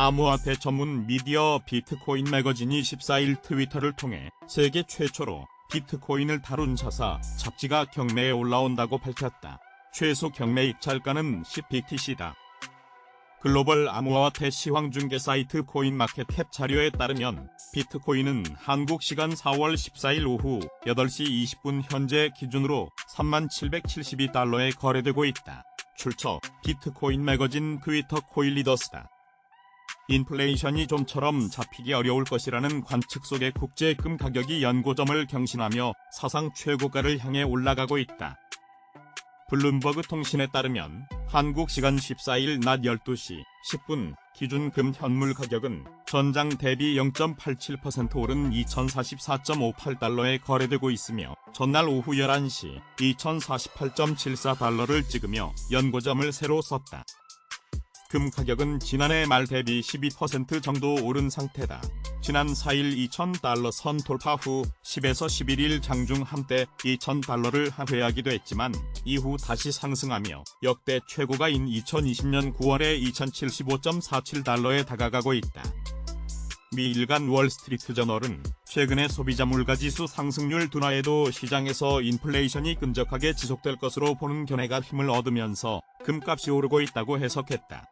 암호화폐 전문 미디어 비트코인 매거진이 14일 트위터를 통해 세계 최초로 비트코인을 다룬 자사 잡지가 경매에 올라온다고 밝혔다. 최소 경매 입찰가는 10BTC다. 글로벌 암호화폐 시황 중개 사이트 코인마켓캡 자료에 따르면 비트코인은 한국 시간 4월 14일 오후 8시 20분 현재 기준으로 3772달러에 거래되고 있다. 출처 비트코인 매거진 트위터 코일리더스다. 인플레이션이 좀처럼 잡히기 어려울 것이라는 관측 속에 국제금 가격이 연고점을 경신하며 사상 최고가를 향해 올라가고 있다. 블룸버그 통신에 따르면 한국 시간 14일 낮 12시 10분 기준 금 현물 가격은 전장 대비 0.87% 오른 2044.58달러에 거래되고 있으며 전날 오후 11시 2048.74달러를 찍으며 연고점을 새로 썼다. 금 가격은 지난해 말 대비 12% 정도 오른 상태다. 지난 4일 2,000달러 선 돌파 후 10에서 11일 장중 한때 2,000달러를 하회하기도 했지만 이후 다시 상승하며 역대 최고가인 2020년 9월에 2,075.47달러에 다가가고 있다. 미 일간 월스트리트 저널은 최근의 소비자 물가지수 상승률 둔화에도 시장에서 인플레이션이 끈적하게 지속될 것으로 보는 견해가 힘을 얻으면서 금값이 오르고 있다고 해석했다.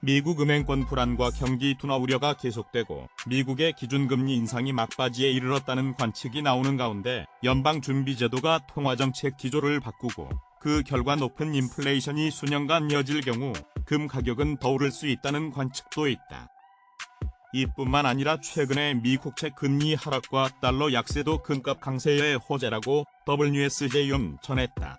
미국 은행권 불안과 경기 둔화 우려가 계속되고 미국의 기준금리 인상이 막바지에 이르렀다는 관측이 나오는 가운데 연방준비제도가 통화정책 기조를 바꾸고 그 결과 높은 인플레이션이 수년간 이어질 경우 금 가격은 더 오를 수 있다는 관측도 있다. 이뿐만 아니라 최근에 미 국채 금리 하락과 달러 약세도 금값 강세의 호재라고 WSJ는 전했다.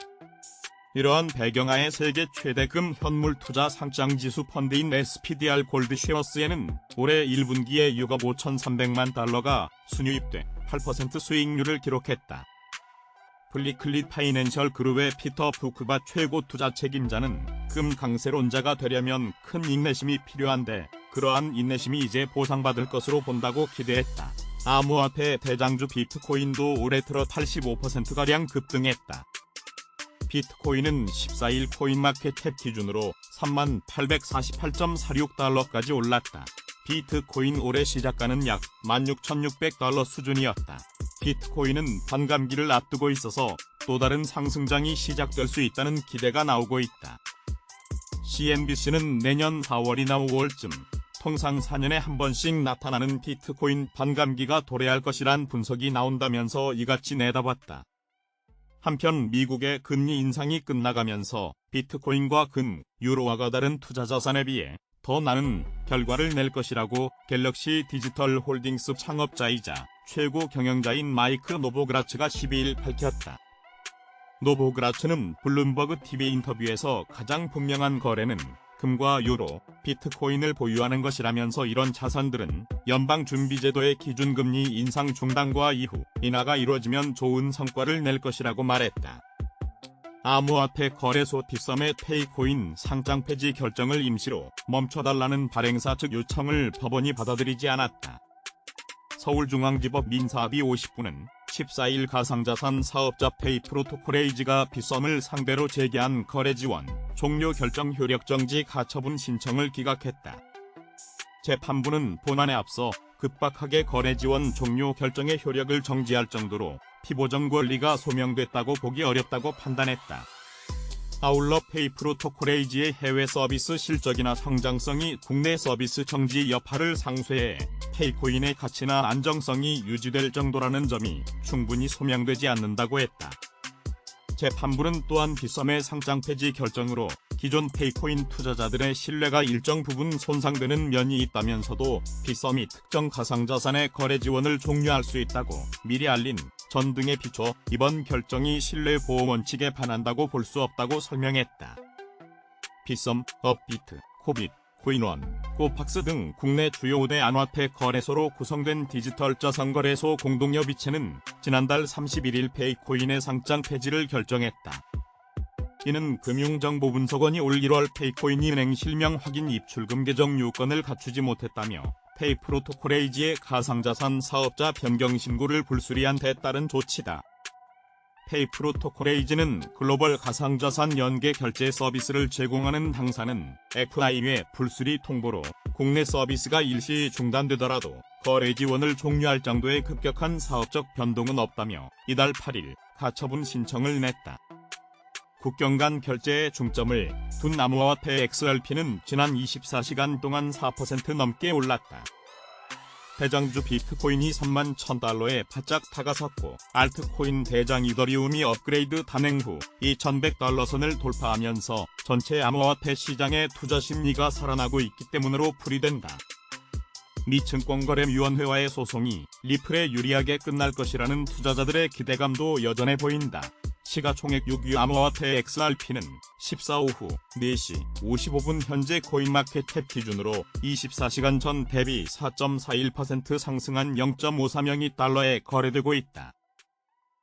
이러한 배경하에 세계 최대 금 현물 투자 상장 지수 펀드인 SPDR 골드쉐어스에는 올해 1분기에 6억 5,300만 달러가 순유입돼 8% 수익률을 기록했다. 블리클리 파이낸셜 그룹의 피터 부크바 최고 투자 책임자는 금 강세론자가 되려면 큰 인내심이 필요한데 그러한 인내심이 이제 보상받을 것으로 본다고 기대했다. 암호화폐 대장주 비트코인도 올해 들어 85%가량 급등했다. 비트코인은 14일 코인마켓캡 기준으로 3848.46달러까지 올랐다. 비트코인 올해 시작가는 약 16,600달러 수준이었다. 비트코인은 반감기를 앞두고 있어서 또 다른 상승장이 시작될 수 있다는 기대가 나오고 있다. CNBC는 내년 4월이나 5월쯤 통상 4년에 한 번씩 나타나는 비트코인 반감기가 도래할 것이란 분석이 나온다면서 이같이 내다봤다. 한편 미국의 금리 인상이 끝나가면서 비트코인과 금, 유로화가 다른 투자 자산에 비해 더 나은 결과를 낼 것이라고 갤럭시 디지털 홀딩스 창업자이자 최고 경영자인 마이크 노보그라츠가 12일 밝혔다. 노보그라츠는 블룸버그 TV 인터뷰에서 가장 분명한 거래는 금과 유로, 비트코인을 보유하는 것이라면서 이런 자산들은 연방준비제도의 기준금리 인상 중단과 이후 인하가 이루어지면 좋은 성과를 낼 것이라고 말했다. 암호화폐 거래소 뒷섬의 페이코인 상장 폐지 결정을 임시로 멈춰달라는 발행사 측 요청을 법원이 받아들이지 않았다. 서울중앙지법 민사합의 50부는 14일 가상자산 사업자 페이 프로토콜에이지가 빗썸을 상대로 제기한 거래 지원 종료 결정 효력 정지 가처분 신청을 기각했다. 재판부는 본안에 앞서 급박하게 거래 지원 종료 결정의 효력을 정지할 정도로 피보정 권리가 소명됐다고 보기 어렵다고 판단했다. 아울러 페이 프로토콜에이지의 해외 서비스 실적이나 성장성이 국내 서비스 정지 여파를 상쇄해 페이코인의 가치나 안정성이 유지될 정도라는 점이 충분히 소명되지 않는다고 했다. 재판부는 또한 비썸의 상장 폐지 결정으로 기존 페이코인 투자자들의 신뢰가 일정 부분 손상되는 면이 있다면서도 비썸이 특정 가상자산의 거래 지원을 종료할 수 있다고 미리 알린 전 등에 비춰 이번 결정이 신뢰 보호 원칙에 반한다고 볼 수 없다고 설명했다. 비썸, 업비트, 코빗, 코인원, 코팍스 등 국내 주요 5대 안화폐 거래소로 구성된 디지털 자산 거래소 공동협의체는 지난달 31일 페이코인의 상장 폐지를 결정했다. 이는 금융정보분석원이 올 1월 페이코인이 은행 실명 확인 입출금 계정 요건을 갖추지 못했다며 페이 프로토콜에이지의 가상자산 사업자 변경 신고를 불수리한 데 따른 조치다. 페이 프로토코레이즈는 글로벌 가상자산 연계 결제 서비스를 제공하는 당사는 FI의 불수리 통보로 국내 서비스가 일시 중단되더라도 거래 지원을 종료할 정도의 급격한 사업적 변동은 없다며 이달 8일 가처분 신청을 냈다. 국경 간 결제에 중점을 둔 암호화폐 XRP는 지난 24시간 동안 4% 넘게 올랐다. 대장주 비트코인이 3만 1000달러에 바짝 다가섰고 알트코인 대장 이더리움이 업그레이드 단행 후 2100달러 선을 돌파하면서 전체 암호화폐 시장의 투자 심리가 살아나고 있기 때문으로 풀이된다. 미 증권거래위원회와의 소송이 리플에 유리하게 끝날 것이라는 투자자들의 기대감도 여전해 보인다. 시가총액 6위 암호화폐 XRP는 14 오후 4시 55분 현재 코인마켓캡 기준으로 24시간 전 대비 4.41% 상승한 0.532 달러에 거래되고 있다.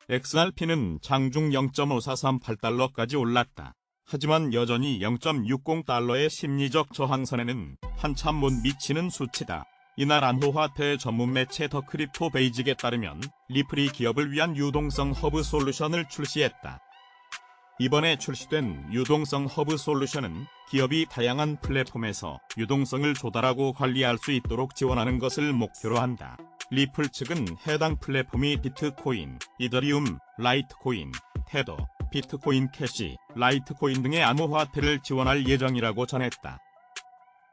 XRP는 장중 0.5438달러까지 올랐다. 하지만 여전히 0.60달러의 심리적 저항선에는 한참 못 미치는 수치다. 이날 암호화폐 전문 매체 더 크립토 베이직에 따르면 리플이 기업을 위한 유동성 허브 솔루션을 출시했다. 이번에 출시된 유동성 허브 솔루션은 기업이 다양한 플랫폼에서 유동성을 조달하고 관리할 수 있도록 지원하는 것을 목표로 한다. 리플 측은 해당 플랫폼이 비트코인, 이더리움, 라이트코인, 테더, 비트코인 캐시, 라이트코인 등의 암호화폐를 지원할 예정이라고 전했다.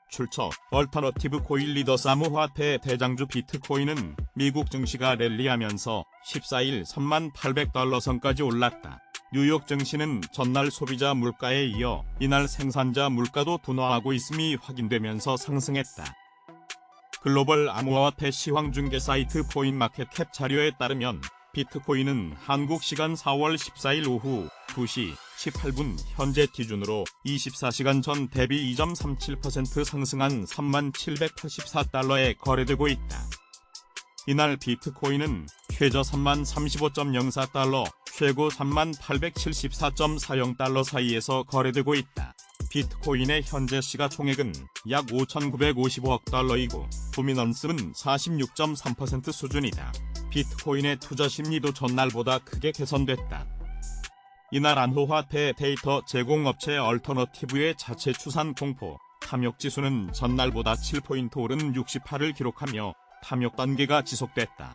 출처 얼터너티브 코인 리더스 암호화폐 대장주 비트코인은 미국 증시가 랠리하면서 14일 3만 800달러 선까지 올랐다. 뉴욕 증시는 전날 소비자 물가에 이어 이날 생산자 물가도 둔화하고 있음이 확인되면서 상승했다. 글로벌 암호화폐 시황 중개 사이트 포인마켓캡 자료에 따르면 비트코인은 한국 시간 4월 14일 오후 2시 18분 현재 기준으로 24시간 전 대비 2.37% 상승한 3784달러에 거래되고 있다. 이날 비트코인은 최저 3만 35.04달러, 최고 3만 874.40달러 사이에서 거래되고 있다. 비트코인의 현재 시가 총액은 약 5,955억 달러이고 도미넌스는 46.3% 수준이다. 비트코인의 투자 심리도 전날보다 크게 개선됐다. 이날 암호화폐 데이터 제공업체 얼터너티브의 자체 추산 공포 탐욕 지수는 전날보다 7포인트 오른 68을 기록하며 탐욕 단계가 지속됐다.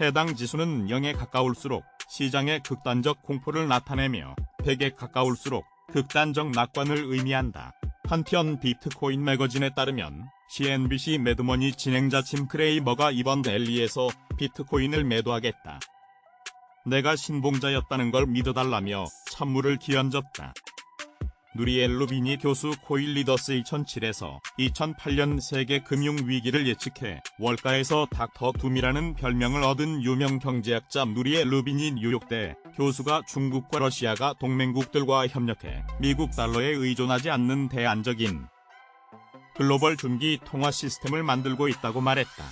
해당 지수는 0에 가까울수록 시장의 극단적 공포를 나타내며 100에 가까울수록 극단적 낙관을 의미한다. 한편 비트코인 매거진에 따르면 CNBC 매드머니 진행자 짐 크레이머가 이번 랠리에서 비트코인을 매도하겠다. 내가 신봉자였다는 걸 믿어달라며 찬물을 기얹었다. 누리엘 루비니 교수 코일 리더스 2007에서 2008년 세계 금융위기를 예측해 월가에서 닥터 둠이라는 별명을 얻은 유명 경제학자 누리엘 루비니 뉴욕대 교수가 중국과 러시아가 동맹국들과 협력해 미국 달러에 의존하지 않는 대안적인 글로벌 중기 통화 시스템을 만들고 있다고 말했다.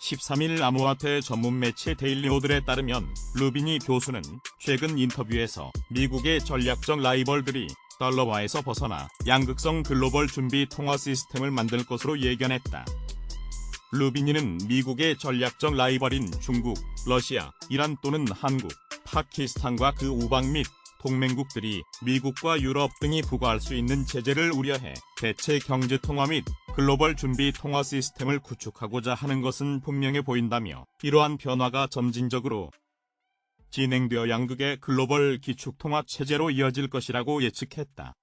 13일 암호화폐 전문 매체 데일리오들에 따르면 루비니 교수는 최근 인터뷰에서 미국의 전략적 라이벌들이 달러화에서 벗어나 양극성 글로벌 준비 통화 시스템을 만들 것으로 예견했다. 루비니는 미국의 전략적 라이벌인 중국, 러시아, 이란 또는 한국, 파키스탄과 그 우방 및 동맹국들이 미국과 유럽 등이 부과할 수 있는 제재를 우려해 대체 경제 통화 및 글로벌 준비 통화 시스템을 구축하고자 하는 것은 분명해 보인다며 이러한 변화가 점진적으로 진행되어 양극의 글로벌 기축통화 체제로 이어질 것이라고 예측했다.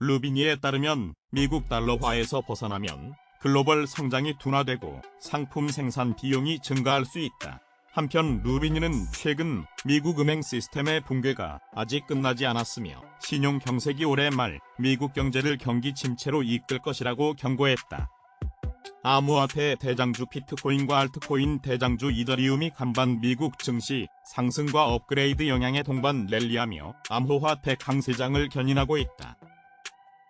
루비니에 따르면 미국 달러화에서 벗어나면 글로벌 성장이 둔화되고 상품 생산 비용이 증가할 수 있다. 한편 루비니는 최근 미국 은행 시스템의 붕괴가 아직 끝나지 않았으며 신용 경색이 올해 말 미국 경제를 경기 침체로 이끌 것이라고 경고했다. 암호화폐 대장주 비트코인과 알트코인 대장주 이더리움이 간반 미국 증시 상승과 업그레이드 영향에 동반 랠리하며 암호화폐 강세장을 견인하고 있다.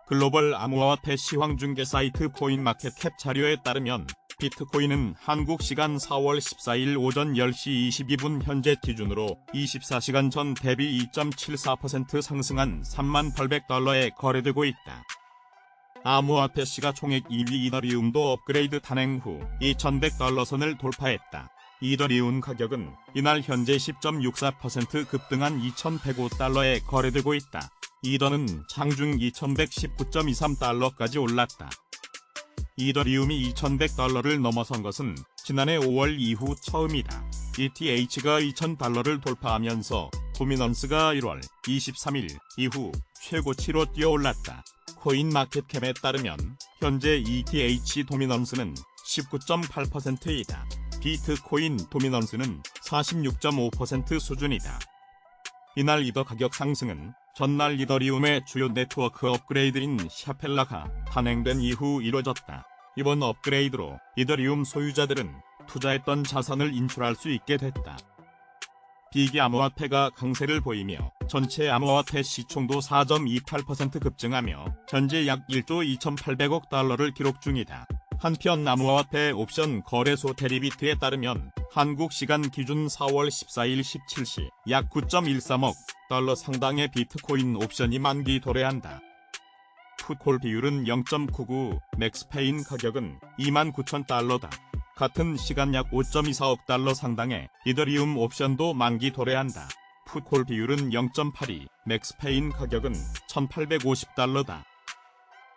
글로벌 암호화폐 시황 중개 사이트 코인마켓캡 자료에 따르면 비트코인은 한국 시간 4월 14일 오전 10시 22분 현재 기준으로 24시간 전 대비 2.74% 상승한 3만 800달러에 거래되고 있다. 암호화폐 시가 총액 2위 이더리움도 업그레이드 단행 후 2100달러 선을 돌파했다. 이더리움 가격은 이날 현재 10.64% 급등한 2,105달러에 거래되고 있다. 이더는 장중 2,119.23달러까지 올랐다. 이더리움이 2,100달러를 넘어선 것은 지난해 5월 이후 처음이다. ETH가 2,000달러를 돌파하면서 도미넌스가 1월 23일 이후 최고치로 뛰어올랐다. 코인 마켓캡에 따르면 현재 ETH 도미넌스는 19.8%이다. 비트코인 도미넌스는 46.5% 수준이다. 이날 이더 가격 상승은 전날 이더리움의 주요 네트워크 업그레이드인 샤펠라가 단행된 이후 이뤄졌다. 이번 업그레이드로 이더리움 소유자들은 투자했던 자산을 인출할 수 있게 됐다. 비기 암호화폐가 강세를 보이며 전체 암호화폐 시총도 4.28% 급증하며 현재 약 1조 2,800억 달러를 기록 중이다. 한편 암호화폐 옵션 거래소 데리비트에 따르면 한국 시간 기준 4월 14일 17시 약 9.13억 달러 상당의 비트코인 옵션이 만기 도래한다. 풋콜 비율은 0.99, 맥스페인 가격은 29,000달러다. 같은 시간 약 5.24억 달러 상당의 이더리움 옵션도 만기 도래한다. 풋콜 비율은 0.82, 맥스페인 가격은 1,850달러다.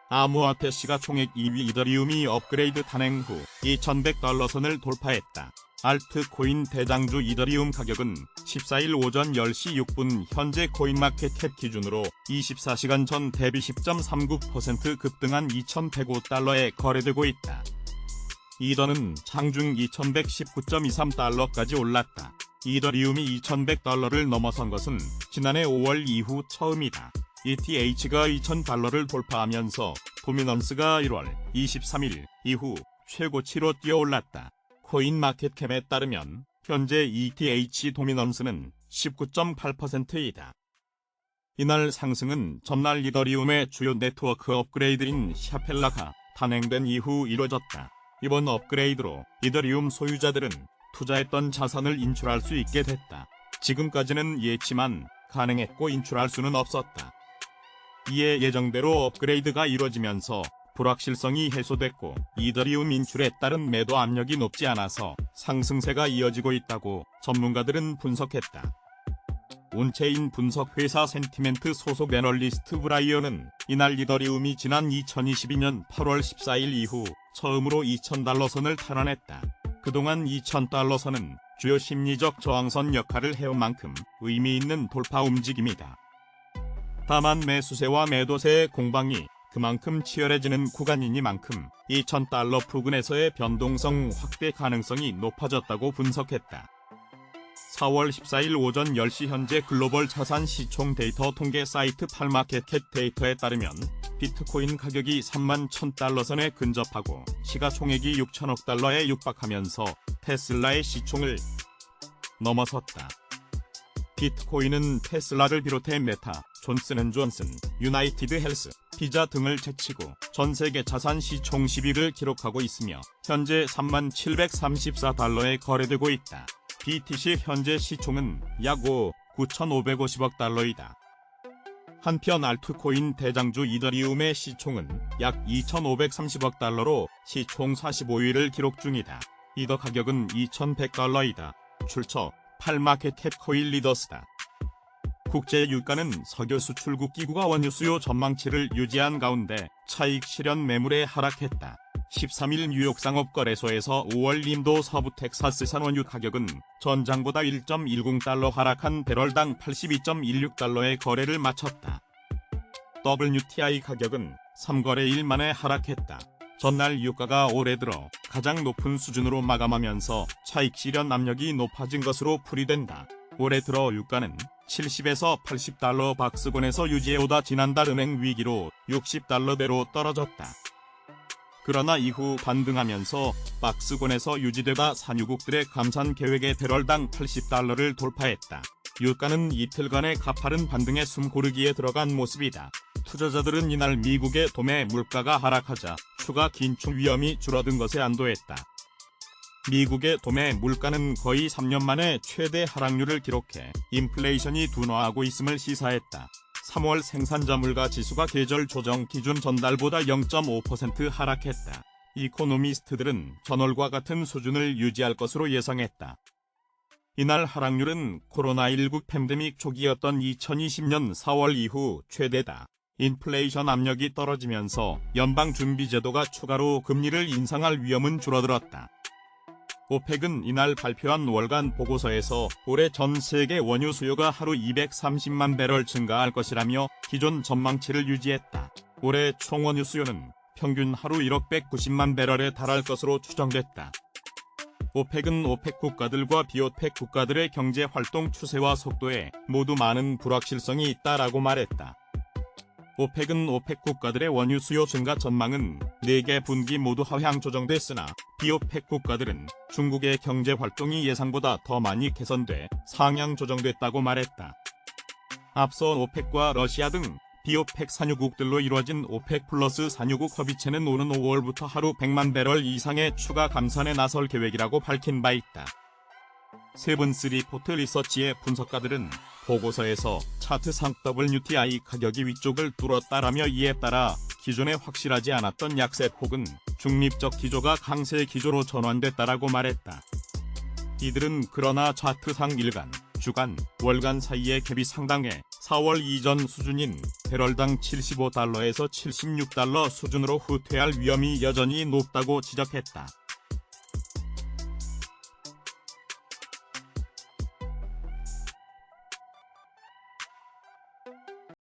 암호화폐 시가 총액 2위 이더리움이 업그레이드 단행 후 2,100달러 선을 돌파했다. 알트코인 대장주 이더리움 가격은 14일 오전 10시 6분 현재 코인마켓캡 기준으로 24시간 전 대비 10.39% 급등한 2,105달러에 거래되고 있다. 이더는 장중 2,119.23달러까지 올랐다. 이더리움이 2,100달러를 넘어선 것은 지난해 5월 이후 처음이다. ETH가 2,000달러를 돌파하면서 도미넌스가 1월 23일 이후 최고치로 뛰어올랐다. 코인마켓캡에 따르면 현재 ETH 도미넌스는 19.8%이다. 이날 상승은 전날 이더리움의 주요 네트워크 업그레이드인 샤펠라가 단행된 이후 이뤄졌다. 이번 업그레이드로 이더리움 소유자들은 투자했던 자산을 인출할 수 있게 됐다. 지금까지는 예치만 가능했고 인출할 수는 없었다. 이에 예정대로 업그레이드가 이뤄지면서 불확실성이 해소됐고 이더리움 인출에 따른 매도 압력이 높지 않아서 상승세가 이어지고 있다고 전문가들은 분석했다. 온체인 분석 회사 센티멘트 소속 애널리스트 브라이언은 이날 이더리움이 지난 2022년 8월 14일 이후 처음으로 2,000달러 선을 탈환했다. 그동안 2,000달러 선은 주요 심리적 저항선 역할을 해온 만큼 의미 있는 돌파 움직임이다. 다만 매수세와 매도세의 공방이 그만큼 치열해지는 구간이니만큼 2,000달러 부근에서의 변동성 확대 가능성이 높아졌다고 분석했다. 4월 14일 오전 10시 현재 글로벌 자산 시총 데이터 통계 사이트 팔마켓캡 데이터에 따르면 비트코인 가격이 3만 1000달러 선에 근접하고 시가총액이 6천억 달러에 육박하면서 테슬라의 시총을 넘어섰다. 비트코인은 테슬라를 비롯해 메타, 존슨앤존슨, 유나이티드 헬스, 피자 등을 제치고 전 세계 자산 시총 10위를 기록하고 있으며 현재 3만 734달러에 거래되고 있다. BTC 현재 시총은 약 5, 9,550억 달러이다. 한편 알트코인 대장주 이더리움의 시총은 약 2,530억 달러로 시총 45위를 기록 중이다. 이더 가격은 2,100달러이다. 출처 팔마켓캡 코일 리더스다. 국제 유가는 석유 수출국 기구가 원유 수요 전망치를 유지한 가운데 차익 실현 매물에 하락했다. 13일 뉴욕 상업거래소에서 5월 인도 서부 텍사스 산 원유 가격은 전장보다 1.10달러 하락한 배럴당 82.16달러의 거래를 마쳤다. WTI 가격은 3거래일 만에 하락했다. 전날 유가가 올해 들어 가장 높은 수준으로 마감하면서 차익 실현 압력이 높아진 것으로 풀이된다. 올해 들어 유가는 70에서 80달러 박스권에서 유지해오다 지난달 은행 위기로 60달러대로 떨어졌다. 그러나 이후 반등하면서 박스권에서 유지되다 산유국들의 감산 계획에 배럴당 80달러를 돌파했다. 유가는 이틀간의 가파른 반등에 숨고르기에 들어간 모습이다. 투자자들은 이날 미국의 도매 물가가 하락하자 추가 긴축 위험이 줄어든 것에 안도했다. 미국의 도매 물가는 거의 3년 만에 최대 하락률을 기록해 인플레이션이 둔화하고 있음을 시사했다. 3월 생산자 물가 지수가 계절 조정 기준 전달보다 0.5% 하락했다. 이코노미스트들은 전월과 같은 수준을 유지할 것으로 예상했다. 이날 하락률은 코로나19 팬데믹 초기였던 2020년 4월 이후 최대다. 인플레이션 압력이 떨어지면서 연방준비제도가 추가로 금리를 인상할 위험은 줄어들었다. 오펙은 이날 발표한 월간 보고서에서 올해 전 세계 원유 수요가 하루 230만 배럴 증가할 것이라며 기존 전망치를 유지했다. 올해 총 원유 수요는 평균 하루 1억 190만 배럴에 달할 것으로 추정됐다. 오펙은 오펙 국가들과 비오펙 국가들의 경제 활동 추세와 속도에 모두 많은 불확실성이 있다라고 말했다. 오펙은 오펙 국가들의 원유 수요 증가 전망은 4개 분기 모두 하향 조정됐으나 비오펙 국가들은 중국의 경제 활동이 예상보다 더 많이 개선돼 상향 조정됐다고 말했다. 앞서 오펙과 러시아 등 비오펙 산유국들로 이루어진 오펙 플러스 산유국 협의체는 오는 5월부터 하루 100만 배럴 이상의 추가 감산에 나설 계획이라고 밝힌 바 있다. 세븐스 리포트 리서치의 분석가들은 보고서에서 차트상 WTI 가격이 위쪽을 뚫었다라며 이에 따라 기존에 확실하지 않았던 약세 폭은 중립적 기조가 강세 기조로 전환됐다라고 말했다. 이들은 그러나 차트상 일간, 주간, 월간 사이의 갭이 상당해 4월 이전 수준인 배럴당 75달러에서 76달러 수준으로 후퇴할 위험이 여전히 높다고 지적했다.